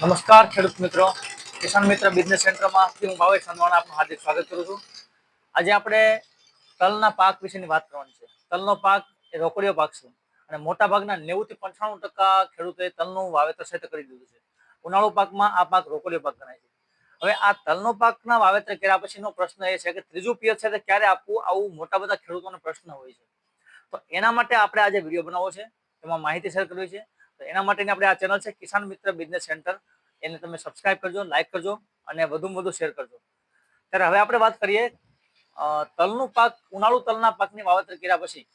નમસ્કાર ખેડૂત મિત્રો. કિસાન મિત્ર બિઝનેસ સેન્ટરમાં હું ભાવેશ સંધવાણા આપનું હાર્દિક સ્વાગત કરું છું. આજે આપણે તલના પાક વિશેની વાત કરવાની છે. તલનો પાક એ રોકડીયો પાક છે અને મોટા ભાગના નેવું થી પંચાણું ટકા ખેડૂતોએ તલનું વાવેતર સેટ કરી દીધું છે. ઉનાળુ પાકમાં આ પાક રોકડીયો પાક ગણાય છે. હવે આ તલનો પાકના વાવેતર કર્યા પછીનો પ્રશ્ન એ છે કે ત્રીજું પિયર છે તે ક્યારે આપવું? આવું મોટા બધા ખેડૂતોનો પ્રશ્ન હોય છે. તો એના માટે આપણે આજે વીડિયો બનાવવો છે. એમાં માહિતી શેર કરવી છે. તો એના માટેની આપણે આ ચેનલ છે, કિસાન મિત્ર બિઝનેસ સેન્ટર એને તમે સબસ્ક્રાઇબ કરજો લાઇક કરજો અને વધુમાં વધુ શેર કરજો. ત્યારે હવે આપણે વાત કરીએ તલનું પાક, ઉનાળુ તલના પાકની વાવેતર કર્યા પછી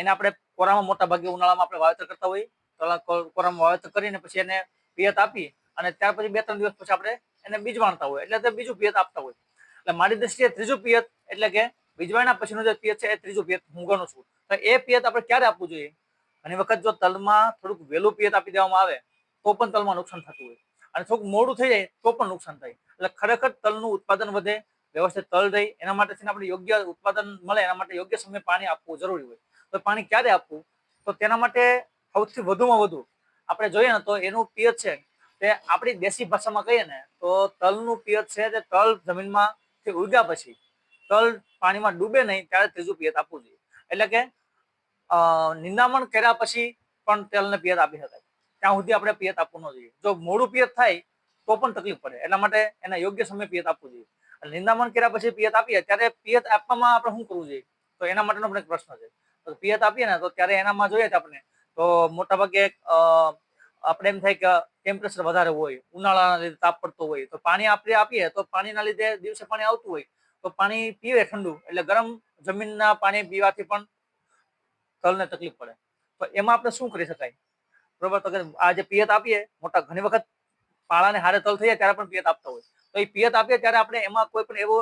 એને આપણે કોરામાં મોટા ભાગે ઉનાળામાં આપણે વાવેતર કરતા હોઈએ. કોરામાં વાવેતર કરીને પછી એને પિયત આપી અને ત્યાર પછી બે ત્રણ દિવસ પછી આપણે એને બીજ વાણતા હોય એટલે તે બીજું પિયત આપતા હોય એટલે મારી દ્રષ્ટિએ ત્રીજું પિયત એટલે કે બીજવાના પછીનું જે પિયત છે, એ ત્રીજું પિયત હું છું. તો એ પિયત આપણે ક્યારે આપવું જોઈએ? ઘણી વખત જો તલમાં થોડુંક વહેલું પિયત આપી દેવામાં આવે, તો પણ તલમાં નુકસાન થતું હોય. અને થોડુંક મોડું થઈ જાય, તો પણ નુકસાન થાય. એટલે ખરેખર તલનું ઉત્પાદન વધે, વ્યવસ્થિત તલ રહે, એના માટે છે આપણે યોગ્ય ઉત્પાદન મળે, એના માટે યોગ્ય સમયે પાણી આપવું જરૂરી હોય. તો પાણી ક્યારે આપવું? તો તેના માટે સૌથી વધુમાં વધુ આપણે જોઈએ ને તો એનું પિયત છે તે આપણી દેશી ભાષામાં કહીએ ને, તો તલનું પિયત છે તે તલ જમીનમાં ઉગ્યા પછી, તલ પાણીમાં ડૂબે નહીં, ત્યારે ત્રીજું પિયત આપવું જોઈએ. એટલે કે નિંદામણ કર્યા પછી પણ તેલને પિયત આપી શકાય. ત્યાં સુધી આપણે પિયત આપવું ન જોઈએ. જો મોડું પિયત થાય, તો પણ તકલીફ પડે. એટલા માટે એના યોગ્ય સમય પિયત આપવું જોઈએ. અને નિંદામણ કર્યા પછી પિયત આપીએ, ત્યારે પિયત આપવામાં આપણે શું કરવું જોઈએ? તો એના માટેનો પણ એક પ્રશ્ન છે. તો પિયત આપીએ ને, તો ત્યારે એનામાં જોઈએ આપણે. તો મોટાભાગે આપણે એમ થાય કે ટેમ્પરેચર વધારે હોય, ઉનાળાના લીધે તાપ પડતો હોય, તો પાણી આપણે આપીએ, તો પાણીના લીધે દિવસે પાણી આવતું હોય. તો પાણી પીવે ઠંડુ, એટલે ગરમ જમીનના પાણી પીવાથી પણ તલને તકલીફ પડે. તો એમાં આપણે શું કરી શકાય? બરોબર? તો આ જે પિયત આપીએ, મોટા ઘણી વખત પાળાને હારે તલ થઈ ત્યારે પણ પિયત આપતા હોય. તો એ પિયત આપીએ ત્યારે આપણે એમાં કોઈ પણ એવો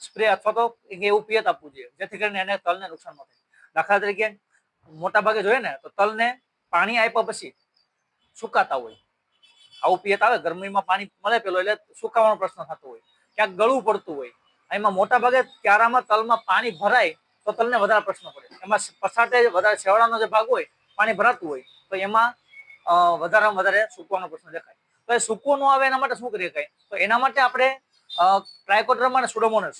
સ્પ્રે અથવા તો એવું પિયત આપવું જોઈએ, જેથી કરીને એને તલને નુકસાન ન થાય. દાખલા તરીકે, મોટા ભાગે જોઈએ ને, તો તલને પાણી આપ્યા પછી સુકાતા હોય. આવું પિયત આવે, ગરમીમાં પાણી મળે પેલો, એટલે સુકાવાનો પ્રશ્ન થતો હોય. ક્યાંક ગળવું પડતું હોય. એમાં મોટા ભાગે ક્યારામાં તલમાં પાણી ભરાય તો તમને વધારે પ્રશ્ન પડે. એમાં પસાટે વધારે શેવાળાનો જે ભાગ હોય, પાણી ભરાતું હોય, તો એમાં વધારેમાં વધારે સૂકવાનો પ્રશ્ન દેખાય. તો એ સૂકવો ન આવે એના માટે શું કરી શકાય તો એના માટે આપણે ટ્રાયકોડ્રમા અને સુડોમોનસ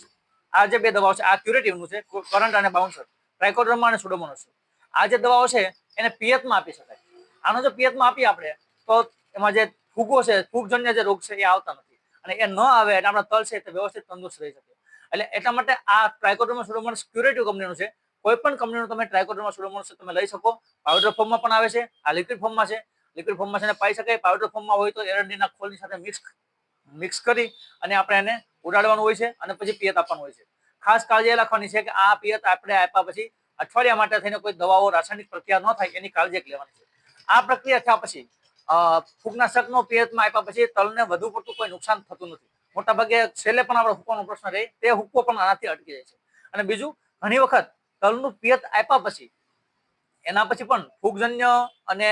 આ જે બે દવાઓ છે, આ ક્યુરેટિવનું છે કરંટ અને બાઉન્સર ટ્રાયકોડ્રમા અને સુડોમોનસ આ જે દવાઓ છે, એને પિયતમાં આપી શકાય. આનો જો પિયતમાં આપીએ આપણે, તો એમાં જે ફૂગો છે, ફૂગજન્ય જે રોગ છે, એ આવતા નથી. અને એ ન આવે એટલે આપણા તલ છે તે વ્યવસ્થિત તંદુરસ્ત રહી શકે. એટલે એટલા માટે આ ટ્રાયકોડ્રોમા સુડોમોનસ ક્યુરેટિવ કંપનીનું છે. કોઈ પણ કંપનીનું તમે ટ્રાયકોડ્રમા સુડોમોનસ તમે લઈ શકો. પાવડર ફોર્મમાં પણ આવે છે, આ લિક્વિડ ફોર્મમાં છે. લિક્વિડ ફોર્મમાં છે એને પાઈ શકાય. પાવડર ફોર્મમાં હોય તો એરંડીના ખોલની સાથે મિક્સ મિક્સ કરી અને આપણે એને ઉડાડવાનું હોય છે અને પછી પિયત આપવાનું હોય છે. ખાસ કાળજી રાખવાની છે કે આ પિયત આપણે આપ્યા પછી અઠવાડિયા માટે થઈને કોઈ દવાઓ રાસાયણિક પ્રક્રિયા ન થાય એની કાળજી લેવાની છે. આ પ્રક્રિયા થયા પછી ફૂગનાશકનો પિયતમાં આપ્યા પછી તલને વધુ પડતું કોઈ નુકસાન થતું નથી. મોટાભાગે છેલ્લે પણ આપણે હુકવાનો પ્રશ્ન રહે, તે હુક્કો પણ આનાથી અટકી જાય છે. અને બીજું, ઘણી વખત તલનું પિયત આપ્યા પછી, એના પછી પણ ફૂગજન્ય અને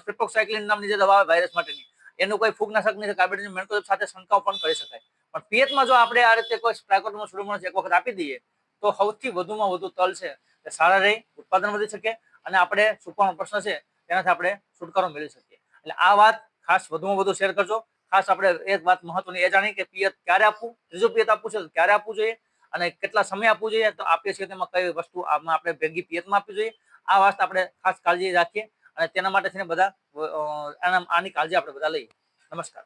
સ્ટ્રિપ્ટોક્સાઇક્લિન નામની જે દવા વાયરસ માટેની, એનું કોઈ ફૂગનાશકની કાર્બેટની મેળકો સાથે છંટકાવ પણ કરી શકાય. પણ પિયતમાં જો આપણે આ રીતે કોઈ સ્પ્રાયકોટમાં સુડોમોનસ એક વખત આપી દઈએ, તો સૌથી વધુમાં વધુ તલ છે તે સારા રહી, ઉત્પાદન વધી શકે, અને આપણે સૂકવાનો પ્રશ્ન છે, તેનાથી આપણે છુટકારો મેળવી શકીએ. એટલે આ વાત ખાસ વધુમાં વધુ શેર કરજો. ખાસ આપણે એક વાત મહત્વની એ જાણી કે પિયત ક્યારે આપવું? ત્રીજું પિયત આપવું છે ક્યારે આપવું જોઈએ? અને કેટલા સમય આપવું જોઈએ? તો આપીએ છીએ તેમાં કઈ વસ્તુ આમાં આપણે ભેગી પિયતમાં આપવી જોઈએ? આ વાત આપણે ખાસ કાળજી રાખીએ અને તેના માટે થઈને બધા આની કાળજી આપણે બધા લઈએ. નમસ્કાર.